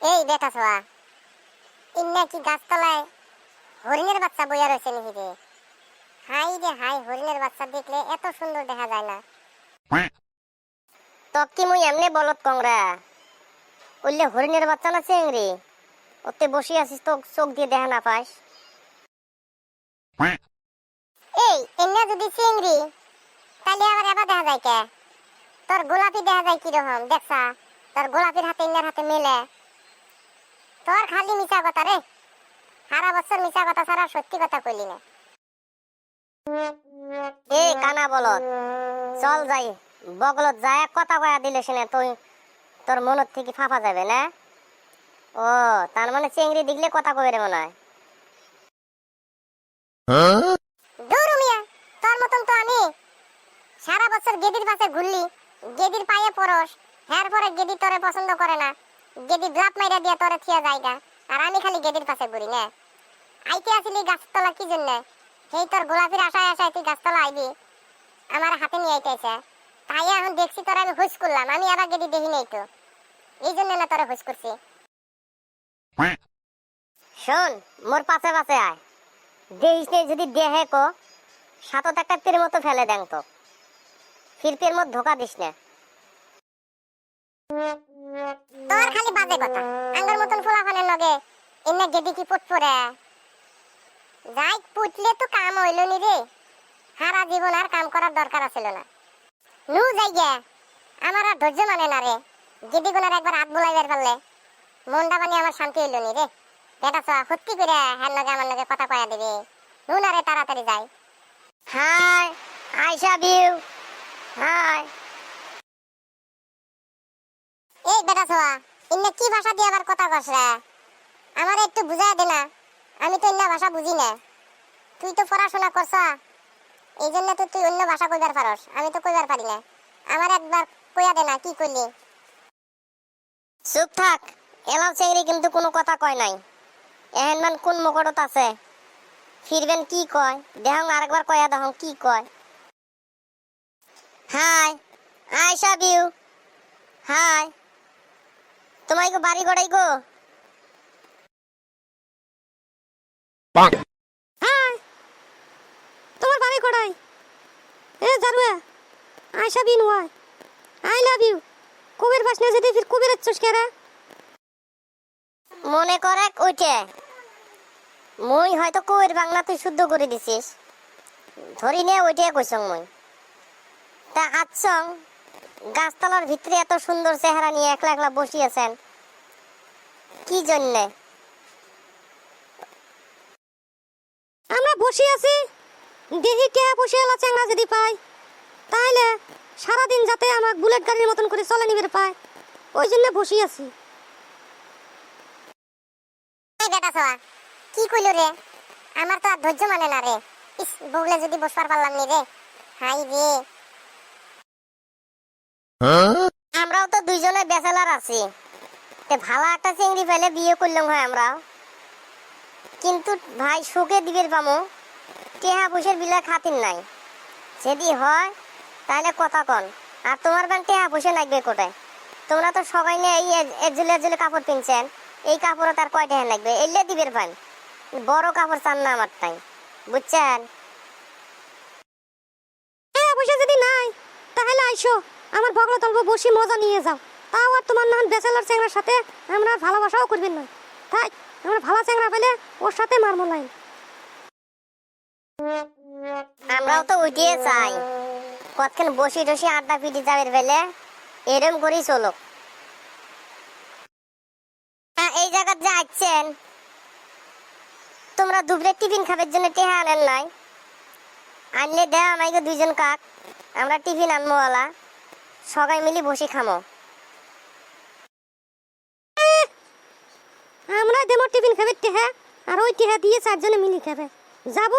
এই বেটা ছোয়া ইন্না কি গাছতলায় হরিণের বাচ্চা বইয়া রয়েছে নাকি রে হাই রে হাই হরিণের বাচ্চা দেখলে এত সুন্দর দেখা যায় না। তো কি মুই এমনি বলত কংরা উল্লে হরিণের বাচ্চা না চেংড়ি ওতে বসে আছিস তো চোখ দিয়ে দেখা না পাস। এই ইন্না যদি চিংড়ি তাহলে আবার এবার দেখা যায় কে? তোর গোলাপি দেখা যায় কীরকম দেখছা? তোর গোলাপির হাতে ইন্নার হাতে মেলে। তোর খালি মিছা কথা রে। সারা বছর মিছা কথা ছাড়া সত্যি কথা কইলি না। এ কানা বলত চল যাই। বগলত যায় কথা কয়া দিলে শুনে তুই তোর মনত থেকে ফাফা যাবে না? ও তার মানে চেংড়ি দেখলে কথা কবে রে মনে হয়। দূর মিয়া তোর মতন তো আমি। সারা বছর গেদির পাশে ঘুরলি গেদির পায়ে পরশ হ্যার পরে গেদি তোরে পছন্দ করে না। গেদি ব্লাপ মাইরা দিয়া তোরে থিয়া জায়গা। আর আমি খালি গেদির পাশে ঘুরি, না। আইতে আসিলি গাছতলা কি জন্য? সেই তোর গোলাপির আশায় আশায় তুই গাছতলা আইবি। আমার হাতে নিয়ে আইতেছে। তাই এখন দেখছি তোর আমি হুস করলাম। আমি আবার গেদি দেখি নাই তো। এই জন্য না তোরে হুস করছি। শোন, মোর পাশে পাশে আয়। দেহিস নে, যদি দেহে কো, সাতত একটা তীর মতো ফেলে দেন তো। ফিরপের মধ্যে ধোকা দিস না। তোর খালি বাজে কথা। আঙ্গুর মতন ফুলাফানের লগে এনে গেদি কি পুট পরে যাই পুটলে তো কাম হইল নি রে। সারা জীবন আর কাম করার দরকার আছিল না। নু যাই গে। আমার আর ধৈর্য মানে না রে। গেদি গুনার একবার হাত বুলাইবার পারলে মনটা মানে আমার শান্তি হইল নি রে। বেটা চা সত্যি করে হ্যার লগে আমার লগে কথা কয়া দিবি। নু না রে, তাড়াতাড়ি যাই। হাই আইসা বিউ। হাই। এই বেটা ছোয়া ইন্নে কি ভাষা দিয়ে আবার কথা কস রে? আমার একটু বুঝাই দে না। আমি তো অন্য ভাষা বুঝি না। তুই তো পড়াশোনা করছ। এই জন্য তো তুই অন্য ভাষা কইবার পারস। আমি তো কইবার পারি না। আমার একবার কইয়া দে না, কি কইলি? চুপ থাক। এলাও চেংড়ি কিন্তু কোনো কথা কয় নাই। এহেন মান কোন মকটত আছে? ফিরবেন কি কয়? দেহং আরেকবার কয়া দেহং কি কয়? হাই। আইসা বিউ। হাই। তোমায় গো বাড়ি গড়াই গো। হাই তোমার বাড়ি কোড়াই এ জারুয়া আয়সা বিন Y. I love you. Kuber বাসনে যদি ফির কুবের চুস কেরা মনে করে ওইটে মুই হয়তো কইর বাংলা তুই শুদ্ধ করে দিছিস। ধরি নে ওইটাই কইছং মুই। তা আচ্ছং গাছতলার ভিতরে এত সুন্দর চেহারা নিয়ে একলা একলা বসিয়েছেন। কি জন্যে? আমরা বসে আছি দেখি কে বসে এলা চ্যাংরা যদি পাই। তাইলে সারাদিন যাতে আমার বুলেট গাড়ির মতন করে চলে নিবে পায় ওই জন্য বসে আছি বেটা কি কইল রে? আমার তো আর ধৈর্য মানে না রে। ইস বগলে যদি বসবার পারলাম নি রে। হাই রে। আমরাও তো দুইজনে ব্যাচেলার আছি। ভালো একটা চিংড়ি পেলে বিয়ে করলাম হয় আমরাও। কিন্তু ভাই সুখে দিবের পামো টেহা পয়সার বিলা খাতির নাই। যদি হয়, তাহলে কথা কন। আর তোমার ব্যান টেহা পয়সা লাগবে কোটায় তোমরা তো সবাই নিয়ে এই এজুলে এজুলে কাপড় কিনছেন এই কাপড়ও তার কয় টাকা লাগবে? এলে দিবের পান বড় কাপড় চান না আমার তাই। বুঝছেন? হ্যাঁ বসে যদি নাই, তাহলে আইসো। আমার বগলা তল্প বসি মজা নিয়ে যাও। তাও আর তোমার নাম ব্যাচেলার চ্যাংরার সাথে আমরা ভালোবাসাও করবেন না। তাই আমরা ভালো চ্যাংরা পেলে ওর সাথে মারমো লাইন। আমরাও তো উঠিয়ে চাই। কতক্ষণ বসি টসি আড্ডা পিটি যাবে বেলে এরম করেই চলো হ্যাঁ, এই জায়গার যে আসছেন তোমরা দুপুরে টিফিন খাবার জন্য টেহা আনেন নাই। আনলে দেয় আমাকে দুইজন কাক আমরা টিফিন আনব ওলা সবাই মিলি বসে খামো। আমরা দেমো টিফিন খাবে টেহা আর ওই টেহা দিয়ে চারজনে মিলি খাবে। যাব?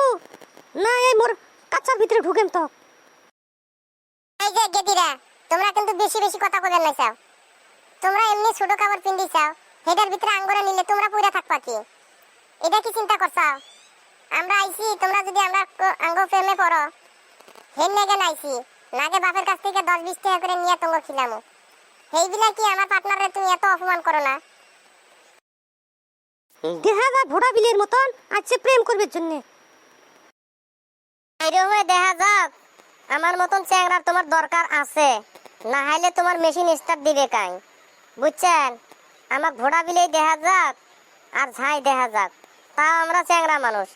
না এই মোর কাচ্চার ভিতরে ঢুকেম তো। এই যে গেদিরা তোমরা কিন্তু বেশি বেশি কথা বলেন না চাও। তোমরা এমনি ছোট কাপড় পিন্দি চাও হেটার ভিতরে আঙ্গুরা নিলে তোমরা পুরা থাকবা কি? এটা কি চিন্তা করছাও আমরা আইছি তোমরা যদি আমরা আঙ্গ প্রেমে পড়ো। হেন নাগে নাইছি। নাগে বাপের কাছ থেকে দশ বিশ টাকা করে নিয়ে তোমার খিলামো। সেইবিলাক কি আমার পার্টনারে তুমি এত অপমান করো না? দেখা যায় ভোড়া বিলের মতন আজকে প্রেম করবে জন্যে। এরকম দেখা যাক আমার মতন চ্যাংরার তোমার দরকার আছে। না হলে তোমার মেশিন স্টার্ট দিবে কাই? বুঝছেন? আমার ঘোড়া বিলেই দেখা যাক আর ঝাই দেখা যাক তাও আমরা চ্যাংরা মানুষ।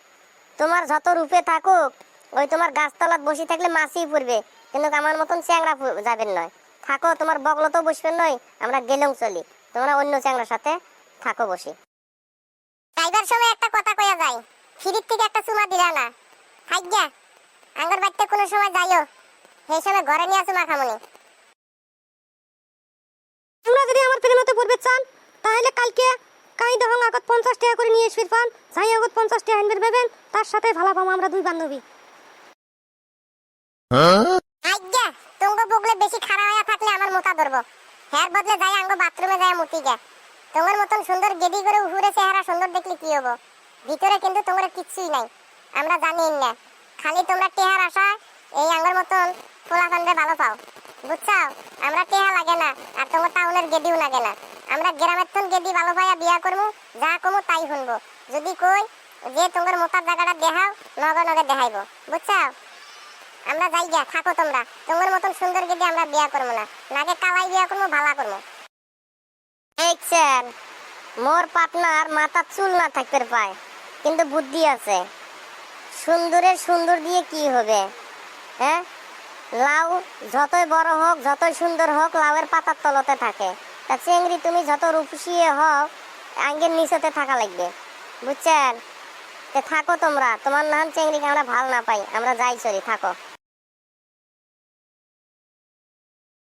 তোমার যত রূপে থাকুক ওই তোমার গাছতলাত বসে থাকলে মাছই পড়বে। কিন্তু আমার মতন চ্যাংরা যাবেন নয়। থাকো তোমার বগলো তো বসবেন নয় আমরা গেলং চলি। তোমরা অন্য চ্যাংরার সাথে থাকো বসি। যাইবার সময় একটা কথা কয়া যায় ফিরির থেকে একটা চুমা দিলা না। থাকগা আঙ্গর বাড়িতে কোনো সময় যাইও। সেই সময় ঘরে নিয়ে আসো মাখামনি। তোমরা যদি আমার প্রেমতে পড়বে চান তাহলে কালকে কাই দহং আগত পঞ্চাশ টাকা করে নিয়ে এসে পান যাই আগত পঞ্চাশ টাকা আনবে পাবেন তার সাথে ভালো পাবো আমরা দুই বান্ধবী। আজ্ঞা তোমগো বগলে বেশি খারাপ হয়ে থাকলে আমার মোটা ধরবো। হ্যার বদলে যাই আঙ্গ বাথরুমে যায় মুতি গে তোমার মতন সুন্দর গেদি করে উহুরে চেহারা সুন্দর দেখলে কি হব? ভিতরে কিন্তু তোমার কিচ্ছুই নাই। আমরা জানি না। খালি তোমরা টেহার আশা এই আঙ্গর মতন পোলাপানরে ভালো পাও। বুঝছাও? আমরা টেহা লাগে না, আর তোমার টাউনের গেদিও লাগে না। আমরা গ্রামের তন গেদি ভালো পাইয়া বিয়া করব যা কমু তাই শুনব। যদি কই যে তোমার মোটার জায়গাটা দেখাও, নগে নগে দেখাইবো। বুঝছাও? আমরা যাই গিয়া, থাকো তোমরা। তোমার মতন সুন্দর গেদি আমরা বিয়া করব না। নাকে কালাই বিয়া করব, ভালা করব। দেখছেন মোর পার্টনার মাথার চুল না থাকতে পায়, কিন্তু বুদ্ধি আছে। সুন্দরের সুন্দর দিয়ে কি হবে হ্যাঁ? লাউ যতই বড় হোক, যতই সুন্দর হোক, লাউয়ের পাতার তলতে থাকে। তা চেংড়ি তুমি যত রূপসিয়ে হোক আঙ্গের নিচেতে থাকা লাগবে। বুঝছেন? থাকো তোমরা। তোমার নাম চেংড়িকে আমরা ভালো না পাই। আমরা যাই চলি, থাকো।